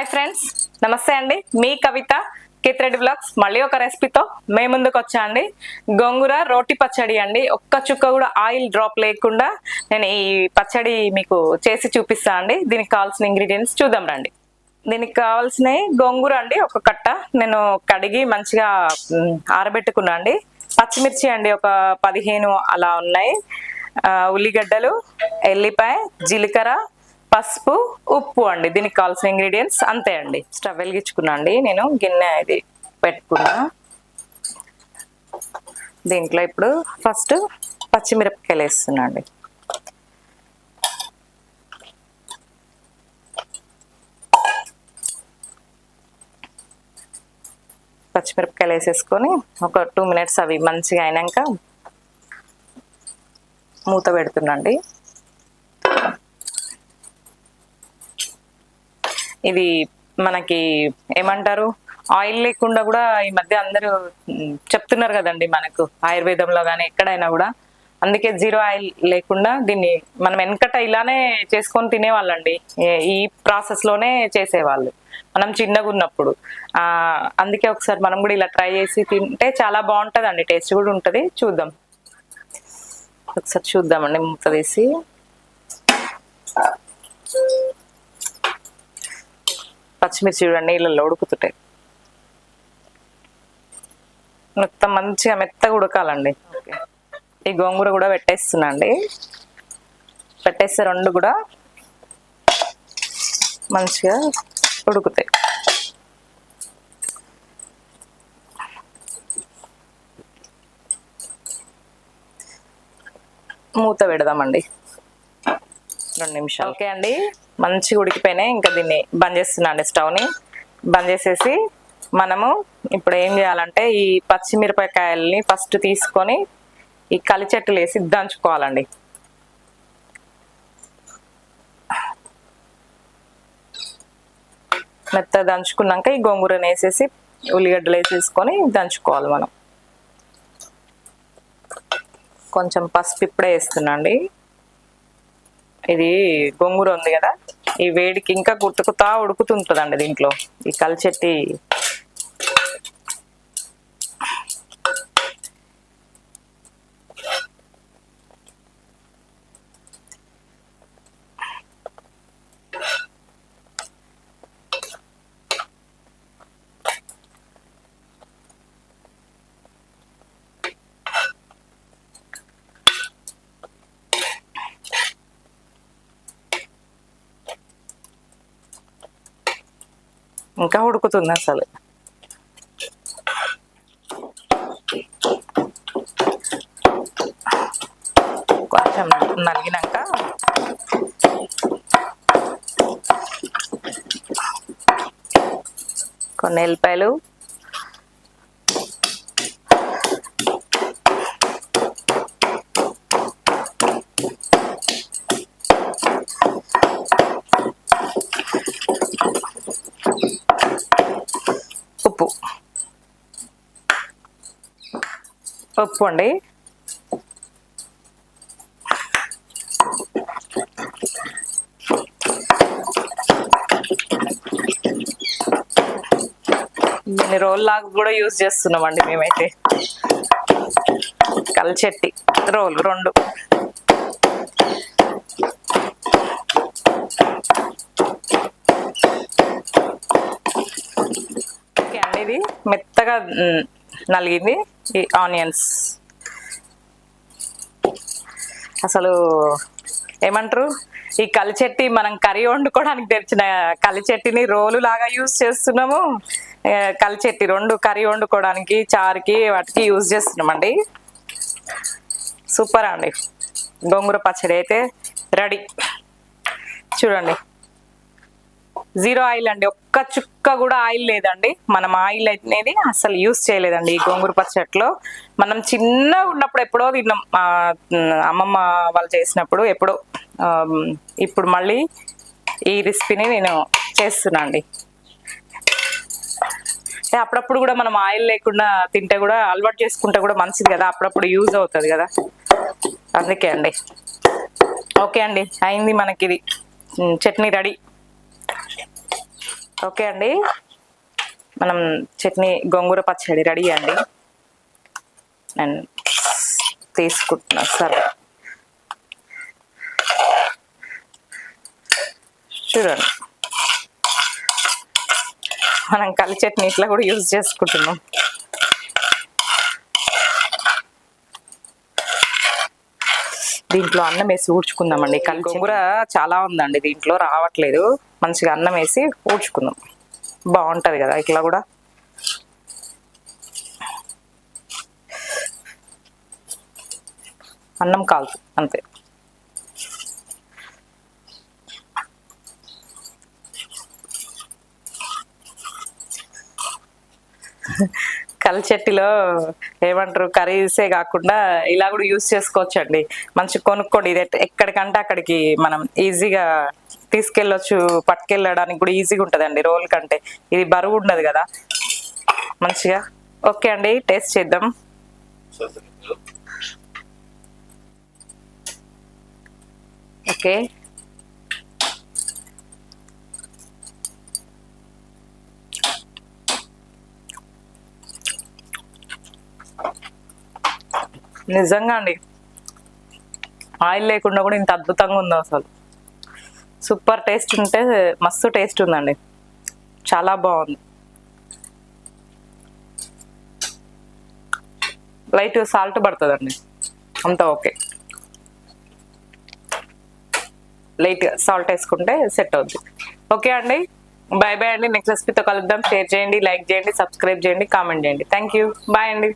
Hi friends నమస్తే అండి. మీ కవిత కిత్రెడ్డి బ్లాగ్స్. మళ్ళీ ఒక రెసిపీతో మే ముందుకు వచ్చా అండి. గోంగూర రోటి పచ్చడి అండి. ఒక్క చుక్క కూడా ఆయిల్ డ్రాప్ లేకుండా నేను ఈ పచ్చడి మీకు చేసి చూపిస్తా అండి. దీనికి కావాల్సిన ఇంగ్రీడియంట్స్ చూద్దాం రండి. దీనికి కావాల్సినవి గోంగూర అండి. ఒక కట్ట నేను కడిగి మంచిగా ఆరబెట్టుకున్నా అండి. పచ్చిమిర్చి అండి. ఒక పదిహేను అలా ఉన్నాయి. ఉల్లిగడ్డలు ఎల్లిపాయ జీలకర్ర పసుపు ఉప్పు అండి. దీనికి కావాల్సిన ఇంగ్రీడియంట్స్ అంతే అండి. స్టవ్ వెలిగించుకున్నా అండి. నేను గిన్నె ఇది పెట్టుకున్నా. దీంట్లో ఇప్పుడు ఫస్ట్ పచ్చిమిరపకాయలు వేస్తున్నా అండి. పచ్చిమిరపకాయలు వేసేసుకొని ఒక టూ మినిట్స్ అవి మంచిగా అయినాక మూత పెడుతున్నాండి ఇది మనకి ఏమంటారు? ఆయిల్ లేకుండా కూడా ఈ మధ్య అందరూ చెప్తున్నారు కదండి మనకు. ఆయుర్వేదంలో కానీ ఎక్కడైనా కూడా. అందుకే జీరో ఆయిల్ లేకుండా దీన్ని మనం వెనకట ఇలానే చేసుకొని తినేవాళ్ళండి. ఈ ప్రాసెస్లోనే చేసేవాళ్ళు. మనం చిన్నగా ఉన్నప్పుడు. అందుకే ఒకసారి మనం కూడా ఇలా ట్రై చేసి తింటే చాలా బాగుంటుందండి. టేస్ట్ కూడా ఉంటుంది. చూద్దాం. ఒకసారి చూద్దామండి మూత తీసి. పచ్చిమిర్చి చూడండి నీళ్ళల్లో ఉడుకుతుంటాయి. మొత్తం మంచిగా మెత్తగా ఉడకాలండి. ఈ గోంగూర కూడా పెట్టేస్తున్నా అండి. పెట్టేస్తే రెండు కూడా మంచిగా ఉడుకుతాయి. మూత పెడదామండి. రెండు నిమిషాలు. ఓకే అండి. మంచిగా ఉడికిపోయినాయి. ఇంకా దీన్ని బంద్ చేస్తున్నాను అండి స్టవ్ని. బంద్ చేసేసి మనము ఇప్పుడు ఏం చేయాలంటే ఈ పచ్చిమిరపకాయల్ని ఫస్ట్ తీసుకొని ఈ కలిచెట్టులు వేసి దంచుకోవాలండి. మెత్త దంచుకున్నాక ఈ గోంగూరని వేసేసి ఉల్లిగడ్డలు వేసేసుకొని దంచుకోవాలి మనం. కొంచెం పసుపు ఇప్పుడే వేస్తున్నాండి. ఇది గోంగూర ఉంది కదా ఈ వేడికి ఇంకా గుట్టుకుతా ఉడుకుతుంటుందండి దీంట్లో. ఈ కలిచెట్టి ఇంకా ఉడుకుతుంది అసలు. కొంచెం నలిగినాక కొన్ని ఎల్లిపాయలు ఉప్పు అండి. దీన్ని రోల్ లాగా కూడా యూజ్ చేస్తున్నామండి మేమైతే. కలిచెట్టి రోల్ రెండు. ఓకే అండి ఇది మెత్తగా నలిగింది. ఈ ఆనియన్స్. అసలు ఏమంటారు? ఈ కలిచెట్టి మనం కర్రీ వండుకోవడానికి తెచ్చిన కలిచెట్టిని రోలు లాగా యూజ్ చేస్తున్నాము. కలిచెట్టి రెండు కర్రీ వండుకోవడానికి చారుకి వాటికి యూజ్ చేస్తున్నామండి. సూపర్ అండి. గోంగూర పచ్చడి అయితే రెడీ. చూడండి. జీరో ఆయిల్ అండి. ఒక్క చుక్క కూడా ఆయిల్ లేదండి. మనం ఆయిల్ అనేది అసలు యూస్ చేయలేదండి ఈ గోంగూర పచ్చట్లో. మనం చిన్నగా ఉన్నప్పుడు ఎప్పుడో తిన్నాం. అమ్మమ్మ వాళ్ళు చేసినప్పుడు ఎప్పుడో ఇప్పుడు మళ్ళీ ఈ రెసిపీని నేను చేస్తున్నా అండి అంటే అప్పుడప్పుడు కూడా మనం ఆయిల్ లేకుండా తింటే కూడా అలవాటు చేసుకుంటే కూడా మంచిది కదా. అప్పుడప్పుడు యూజ్ అవుతుంది కదా. అందుకే అండి. ఓకే అండి. అయింది మనకి ఇది చట్నీ రెడీ. ఓకే అండి. మనం చట్నీ గోంగూర పచ్చడి రెడీ అండి. నేను తీసుకుంటున్నా. సరే. చూడండి. మనం కలి చట్నీ ఇట్లా కూడా యూజ్ చేసుకుంటున్నాం. దీంట్లో అన్నం వేసి ఊడ్చుకుందామండి. కలి గోంగూర చాలా ఉందండి. దీంట్లో రావట్లేదు. మంచిగా అన్నం వేసి ఊడ్చుకుందాం. బాగుంటది కదా ఇట్లా కూడా. అన్నం కాల్చు అంతే. కలిచెట్టిలో ఏమంటారు కర్రీసే కాకుండా ఇలా కూడా యూస్ చేసుకోవచ్చండి. మంచి కొనుక్కోండి. ఇది ఎక్కడికంటే అక్కడికి మనం ఈజీగా తీసుకెళ్ళొచ్చు పట్టుకెళ్ళడానికి కూడా ఈజీగా ఉంటుందండి రోల్ కంటే. ఇది బరువు ఉండదు కదా. మంచిగా. ఓకే అండి టేస్ట్ చేద్దాం. ఓకే. నిజంగా అండి. ఆయిల్ లేకుండా కూడా ఇంత అద్భుతంగా ఉందో అసలు. సూపర్ టేస్ట్ ఉంటే మస్తు టేస్ట్ ఉందండి. చాలా బాగుంది. లైట్ సాల్ట్ పడుతుందండి. అంతా ఓకే. లైట్ సాల్ట్ వేసుకుంటే సెట్ అవుద్ది. ఓకే అండి. బాయ్ బాయ్ అండి. నెక్స్ట్ రెసిపీతో కలుద్దాం. షేర్ చేయండి లైక్ చేయండి సబ్స్క్రైబ్ చేయండి కామెంట్ చేయండి. థ్యాంక్ యూ బాయ్ అండి.